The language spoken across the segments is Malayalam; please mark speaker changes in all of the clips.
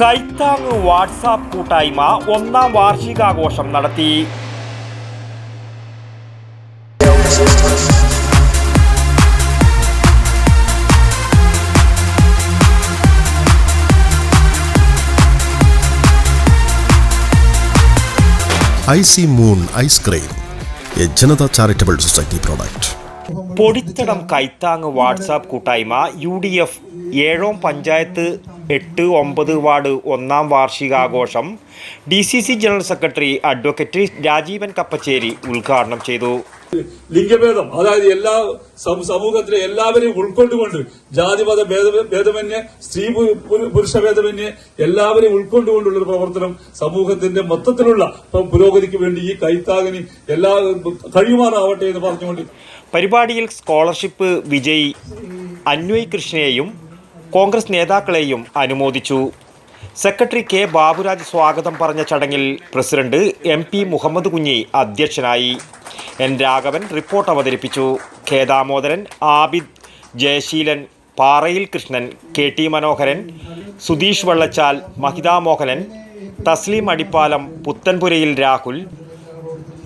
Speaker 1: കൈത്താങ് വാട്സാപ്പ് കൂട്ടായ്മ ഒന്നാം വാർഷികാഘോഷം നടത്തി.
Speaker 2: Icy moon ice cream A Janata charitable society product.
Speaker 1: Podithadam കൈത്താങ് WhatsApp കൂട്ടായ്മ U D F Ezhome panchayat എട്ട് ഒമ്പത് വാർഡ് ഒന്നാം വാർഷികാഘോഷം D C C general secretary advocate Rajeevan Kappacheri ഉദ്ഘാടനം ചെയ്തു.
Speaker 3: ലിംഗഭേദം അതായത് എല്ലാ സമൂഹത്തിലെ എല്ലാവരെയും ഉൾക്കൊണ്ടുകൊണ്ട് ജാതിമത ഭേദ ഭേദമന്യേ സ്ത്രീ പുരുഷ ഭേദമന്യേ എല്ലാവരെയും ഉൾക്കൊണ്ടുകൊണ്ടുള്ള ഒരു പ്രവർത്തനം സമൂഹത്തിന്റെ മൊത്തത്തിലുള്ള പുരോഗതിക്ക് വേണ്ടി ഈ കൈത്താകിന് എല്ലാ കഴിയുമാറാവട്ടെ എന്ന് പറഞ്ഞുകൊണ്ട്.
Speaker 1: പരിപാടിയിൽ സ്കോളർഷിപ്പ് വിജയി അന്വയ് കൃഷ്ണയെയും കോൺഗ്രസ് നേതാക്കളെയും അനുമോദിച്ചു. സെക്രട്ടറി കെ ബാബുരാജ് സ്വാഗതം പറഞ്ഞ ചടങ്ങിൽ president M P Muhammad Kunhi അധ്യക്ഷനായി. എൻ രാഘവൻ റിപ്പോർട്ട് അവതരിപ്പിച്ചു. ഖേദാമോദരൻ ദാമോദരൻ ആബിദ് ജയശീലൻ പാറയിൽ കൃഷ്ണൻ കെ ടി മനോഹരൻ സുധീഷ് വള്ളച്ചാൽ മഹിതാ മോഹനൻ തസ്ലീം അടിപ്പാലം പുത്തൻപുരയിൽ രാഹുൽ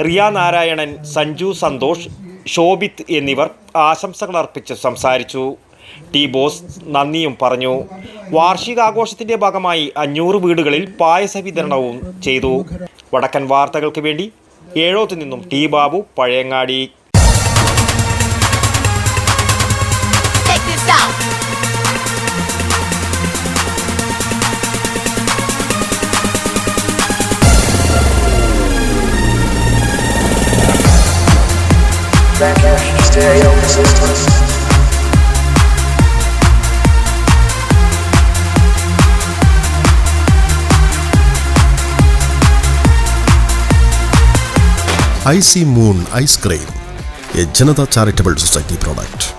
Speaker 1: റിയ നാരായണൻ സഞ്ജു സന്തോഷ് ശോഭിത് എന്നിവർ ആശംസകൾ അർപ്പിച്ച് സംസാരിച്ചു. ടി ബോസ് നന്ദിയും പറഞ്ഞു വാർഷികാഘോഷത്തിന്റെ ഭാഗമായി അഞ്ഞൂറ് വീടുകളിൽ പായസ വിതരണവും ചെയ്തു വടക്കൻ വാർത്തകൾക്ക് വേണ്ടി ഏഴോത്ത് നിന്നും T Babu Pazhayangadi.
Speaker 4: Stereo Resistance.
Speaker 2: Icy moon ice cream A Janata charitable society product.